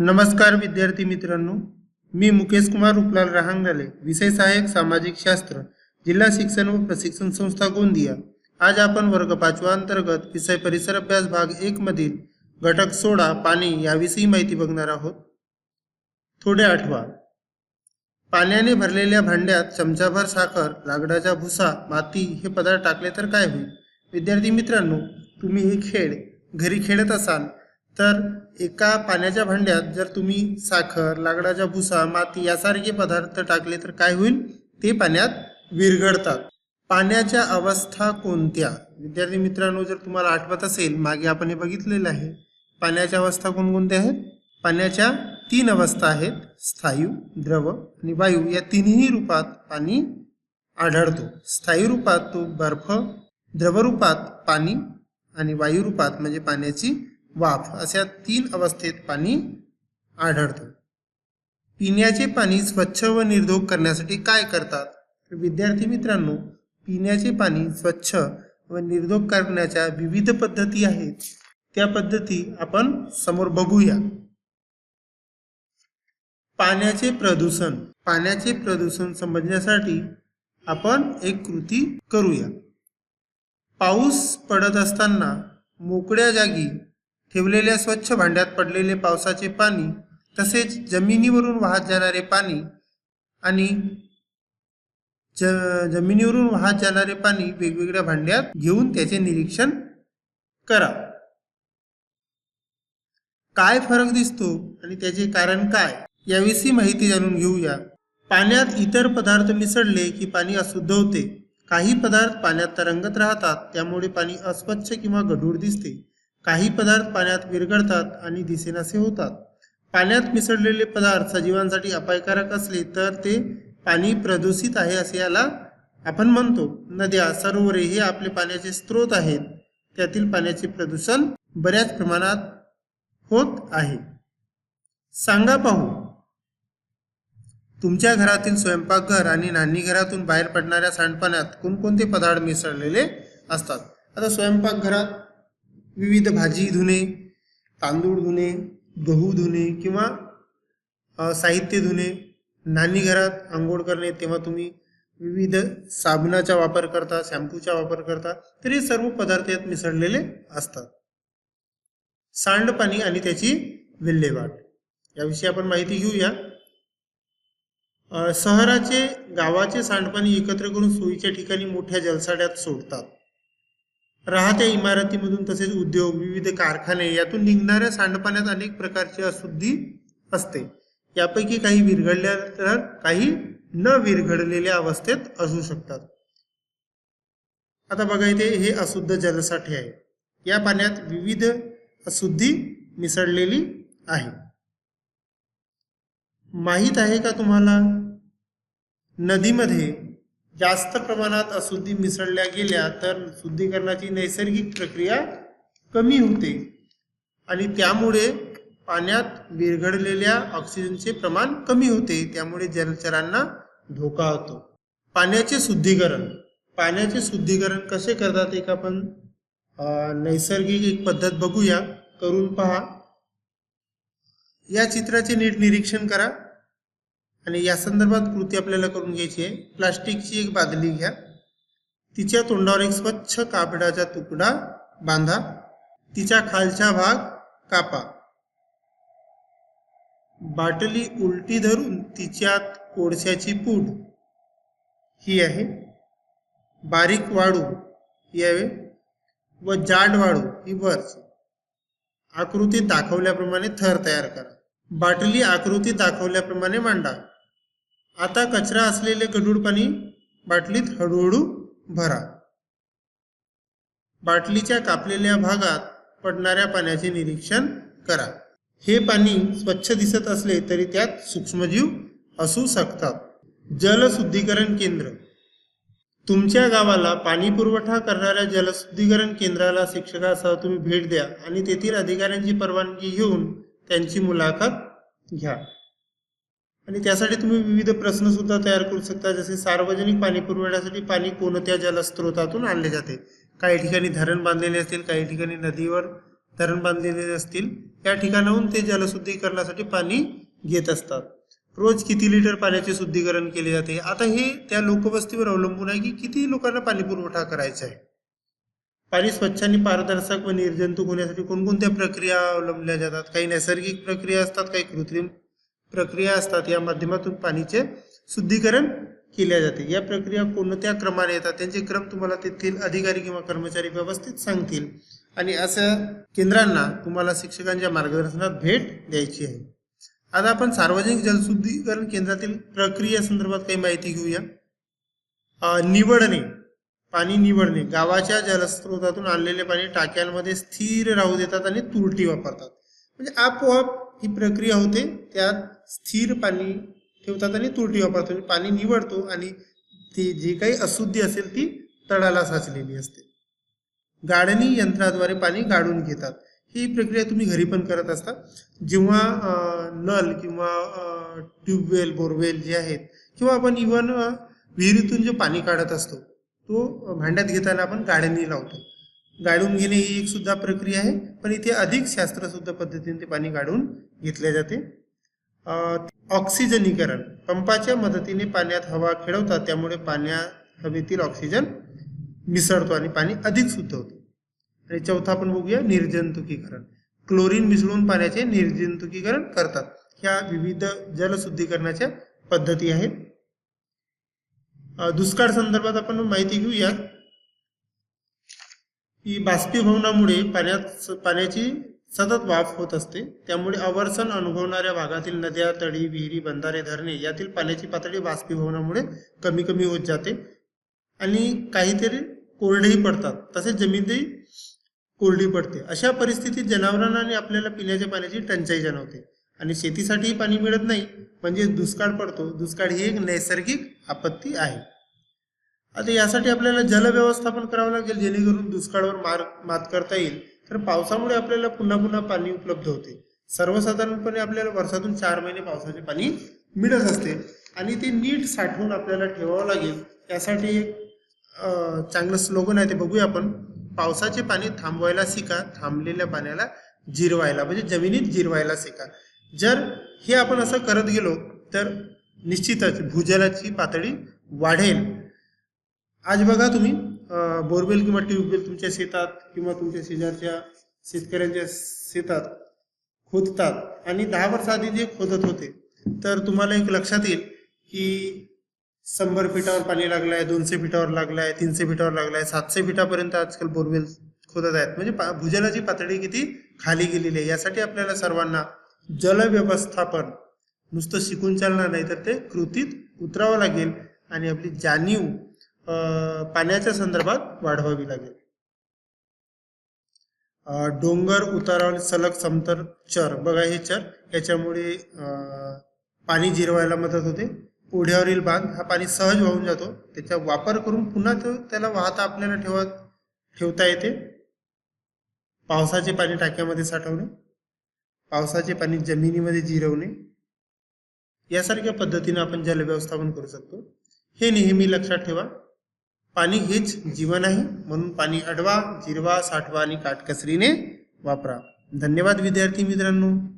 नमस्कार विद्यार्थी मित्रांनो मी मुकेश कुमार रुपलाल रहांगले विषय सहाय्यक सामाजिक शास्त्र जिल्हा शिक्षण व प्रशिक्षण संस्था गोंदिया. आज आपण वर्ग पाचवा अंतर्गत विषय परिसर अभ्यास भाग एक मधील घटक सोडा पाणी याविषयी माहिती बघणार आहोत. थोडे आठवा. पाण्याने भरलेल्या भांड्यात चमचाभर साखर लाकडाचा भुसा माती हे पदार्थ टाकले तर काय होईल? विद्यार्थी मित्रांनो तुम्ही हे खेळ घरी खेळत असाल तर एका पाण्याच्या भांड्यात जर तुम्ही साखर लाकडाचा भुसा माती यासारखे पदार्थ टाकले तर काय होईल? ते पाण्यात विरघळतात. पाण्याच्या अवस्था कोणत्या? विद्यार्थी मित्रांनो जर तुम्हाला आठवत असेल मागे आपण हे बघितलेलं आहे. पाण्याच्या अवस्था कोणकोणत्या आहेत? पाण्याच्या तीन अवस्था आहेत. स्थायू द्रव आणि वायू. या तिन्ही रूपात पाणी आढळतो. स्थायू रूपात तो बर्फ द्रवरूपात पाणी आणि वायुरूपात म्हणजे पाण्याची वाफ अशा तीन अवस्थेत पाणी आढळतं. पिण्याचे पाणी स्वच्छ व निर्धोक करण्यासाठी काय करतात? तर विद्यार्थी मित्रांनो पिण्याचे पाणी स्वच्छ व निर्धोक करण्याच्या विविध पद्धती आहेत. त्या पद्धती आपण समोर बघूया. पाण्याचे प्रदूषण पाण्याचे प्रदूषण समजण्यासाठी आपण एक कृती करूया. पाऊस पडत असताना मोकळ्या जागी ठेवलेल्या स्वच्छ भांड्यात पडलेले पावसाचे पाणी तसेच जमिनीवरून वाहत जाणारे पाणी आणि ज जमिनीवरून वाहत जाणारे पाणी वेगवेगळ्या भांड्यात घेऊन त्याचे निरीक्षण करा. काय फरक दिसतो आणि त्याचे कारण काय याविषयी माहिती जाणून घेऊया. पाण्यात इतर पदार्थ मिसळले की पाणी अशुद्ध होते. काही पदार्थ पाण्यात तरंगत राहतात त्यामुळे पाणी अस्वच्छ किंवा गढूळ दिसते. काही पदार्थ पाण्यात विरघळतात आणि दिसेनासे होतात. पाण्यात मिसळलेले पदार्थ सजीवांसाठी अपायकारक असले तर ते पाणी प्रदूषित आहे असे याला आपण म्हणतो. नद्या सरोवरे हे आपले पाण्याचे स्रोत आहेत. त्यातील पाण्याचे प्रदूषण बऱ्याच प्रमाणात होत आहे. सांगा पाहू. तुमच्या घरातील स्वयंपाकघर आणि न्हाणीघरातून बाहेर पडणाऱ्या सांडपाण्यात कोणकोणते पदार्थ मिसळलेले असतात? आता स्वयंपाकघरात विविध भाजी धुणे तांदूळ धुणे गहू धुणे किंवा साहित्य धुणे न्हाणीघरात आंघोळ करणे तेव्हा तुम्ही विविध साबणाचा वापर करता शॅम्पूचा वापर करता तर हे सर्व पदार्थ यात मिसळलेले असतात. सांडपाणी आणि त्याची विल्हेवाट. याविषयी आपण माहिती घेऊया. शहराचे गावाचे सांडपाणी एकत्र करून सोयीच्या ठिकाणी मोठ्या जलसाड्यात सोडतात. राहत्या इमारतीमधून तसेच उद्योग विविध कारखाने यातून निघणाऱ्या सांडपाण्यात अनेक प्रकारची अशुद्धी असते. यापैकी काही विरघळल्या तर काही न विरघडलेल्या अवस्थेत असू शकतात. आता बघा इथे हे अशुद्ध जलसाठे आहे. या पाण्यात विविध अशुद्धी मिसळलेली आहे. माहीत आहे का तुम्हाला? नदीमध्ये जास्त प्रमाणात अशुद्धी मिसळल्या गेल्या तर शुद्धीकरणाची नैसर्गिक प्रक्रिया कमी होते. आणि त्यामुळे पाण्यात विरघळलेल्या ऑक्सिजनचे प्रमाण कमी होते. त्यामुळे जलचरांना धोका होतो. पाण्याचे शुद्धीकरण. पाण्याचे शुद्धीकरण कसे करतात एक आपण नैसर्गिक एक पद्धत बघूया. करून पहा. या चित्राचे नीट निरीक्षण करा. आणि या संदर्भात कृती आपल्याला करून घ्यायची आहे. प्लास्टिकची एक बादली घ्या. तिच्या तोंडावर एक स्वच्छ कापडाचा तुकडा बांधा. तिचा खालचा भाग कापा. बाटली उलटी धरून तिच्यात कोळशाची पूड. ही आहे. बारीक वाळू. ही आहे. व जाड वाळू. ही वर आकृतीत दाखवल्याप्रमाणे थर तयार करा. बाटली आकृतीत दाखवल्याप्रमाणे मांडा. आता कचरा असलेले गढूळ पाणी बाटलीत हळूहळू भरा. बाटलीच्या कापलेल्या भागात पडणाऱ्या पाण्याचे निरीक्षण करा. हे पाणी स्वच्छ दिसत असले तरी त्यात सूक्ष्मजीव असू शकतात. जलशुद्धीकरण केंद्र. तुमच्या गावाला पाणी पुरवठा करणाऱ्या जलशुद्धीकरण केंद्राला शिक्षकासह तुम्ही भेट द्या आणि तेथील अधिकाऱ्यांची परवानगी घेऊन त्यांची मुलाखत घ्या. आणि त्यासाठी तुम्ही विविध प्रश्नसुद्धा तयार करू शकता. जसे सार्वजनिक पाणी पुरवठ्यासाठी पाणी कोणत्या जलस्रोतातून आणले जाते? काही ठिकाणी धरण बांधलेले असतील काही ठिकाणी नदीवर धरण बांधलेले असतील. त्या ठिकाणाहून ते जलशुद्धीकरणासाठी पाणी घेत असतात. रोज किती लिटर पाण्याचे शुद्धीकरण केले जाते? आता हे त्या लोकवस्तीवर अवलंबून आहे की किती लोकांना पाणी पुरवठा करायचा आहे? पाणी स्वच्छ आणि पारदर्शक व निर्जंतुक होण्यासाठी कोणकोणत्या प्रक्रिया अवलंबल्या जातात? काही नैसर्गिक प्रक्रिया असतात काही कृत्रिम प्रक्रिया असतात. या माध्यमातून पाणीचे शुद्धीकरण केल्या जाते. या प्रक्रिया कोणत्या क्रमाने येतात. त्यांचे क्रम तुम्हाला तेथील अधिकारी किंवा कर्मचारी व्यवस्थित सांगतील. आणि अशा केंद्रांना तुम्हाला शिक्षकांच्या मार्गदर्शनात भेट द्यायची आहे. आता आपण सार्वजनिक जलशुद्धीकरण केंद्रातील प्रक्रिया संदर्भात काही माहिती घेऊया. निवडणे. पाणी निवडणे. गावाच्या जलस्रोतातून आणलेले पाणी टाक्यांमध्ये स्थिर राहू देतात आणि तुरटी वापरतात. म्हणजे आपोआप ही प्रक्रिया होते त्यात स्थिर पाणी ठेवतात आणि तुरटी वापरतो. म्हणजे पाणी निवडतो आणि ती जी काही अशुद्धी असेल ती तळाला साचलेली असते. गाळणी यंत्राद्वारे पाणी गाळून घेतात. ही प्रक्रिया तुम्ही घरी पण करत असता. जेव्हा नल किंवा ट्यूबवेल बोरवेल जे आहेत किंवा आपण इवन विहिरीतून जे पाणी काढत असतो तो भांड्यात घेताना आपण गाळणी लावतो. गाळून घेणे ही एक सुद्धा प्रक्रिया आहे पण इथे अधिक शास्त्रशुद्ध पद्धतीने ते पाणी गाळून घेतले जाते. ऑक्सिजनीकरण. पंपाच्या मदतीने पाण्यात हवा खेळवतात त्यामुळे पाण्यात हवेतील ऑक्सिजन मिसळतो आणि पाणी अधिक शुद्ध होते. आणि चौथा आपण बघूया निर्जंतुकीकरण. क्लोरीन मिसळून पाण्याचे निर्जंतुकीकरण करतात. ह्या विविध जलशुद्धीकरणाच्या पद्धती आहेत. दुष्काळ संदर्भात आपण माहिती घेऊया. की बाष्पीभवनामुळे पाण्यात पाण्याची सतत वाफ होत असते. त्यामुळे अवर्सन अनुभवणाऱ्या भागातील नद्या तळी विहिरी बंधारे धरणे यातील पाण्याची पातळी बाष्पीभवनामुळे कमी कमी होत जाते. आणि काहीतरी कोरडेही पडतात. तसेच जमीनही कोरडी पडते. अशा परिस्थितीत जनावरांना आणि आपल्याला पिण्याच्या पाण्याची टंचाई जाणवते. आणि शेतीसाठीही पाणी मिळत नाही. म्हणजे दुष्काळ पडतो. दुष्काळ ही एक नैसर्गिक आपत्ती आहे. आता यासाठी आपल्याला जलव्यवस्थापन करावं लागेल जेणेकरून दुष्काळावर मार मात करता येईल. तर पावसामुळे आपल्याला पुन्हा पुन्हा पाणी उपलब्ध होते. सर्वसाधारणपणे आपल्याला वर्षातून चार महिने पावसाचे पाणी मिळत असते. आणि ते नीट साठवून आपल्याला ठेवावं लागेल. यासाठी एक चांगलं स्लोगन आहे ते बघूया आपण. पावसाचे पाणी थांबवायला शिका थांबलेल्या पाण्याला जिरवायला म्हणजे जमिनीत जिरवायला शिका. जर हे आपण असं करत गेलो तर निश्चितच भूजलाची पातळी वाढेल. आज बघा तुम्ही बोरवेल किंवा ट्यूबवेल तुमच्या शेतात किंवा तुमच्या शेजारच्या शेतकऱ्यांच्या शेतात खोदतात आणि दहा वर्ष आधी जे खोदत होते तर तुम्हाला एक लक्षात येईल की शंभर फिटावर पाणी लागलाय दोनशे फिटावर लागलाय तीनशे फिटावर लागलाय सातशे फिटापर्यंत आजकाल बोरवेल खोदत आहेत. म्हणजे पा- भूजलाची पातळी किती खाली गेलेली आहे यासाठी आपल्याला सर्वांना जलव्यवस्थापन नुसतं शिकून चालणार नाही तर ते कृतीत उतरावं लागेल आणि आपली जाणीव पाण्याच्या संदर्भात वाढवावी लागेल. डोंगर उतारावर सलग समतर चर. बघा हे चर. याच्यामुळे पाणी जिरवायला मदत होते. ओढ्यावरील बांध हा पाणी सहज वाहून जातो. त्याचा वापर करून पुन्हा तो त्याला वाहता आपल्याला ठेवा ठेवता येते. पावसाचे पाणी टाक्यामध्ये साठवणे. पावसाचे पाणी जमिनीमध्ये जिरवणे. यासारख्या पद्धतीने आपण जल व्यवस्थापन करू शकतो. हे नेहमी लक्षात ठेवा. पाणी हेच जीवन आहे. म्हणून पाणी अडवा जिरवा साठवा आणि काटकसरीने वापरा. धन्यवाद विद्यार्थी मित्रांनो.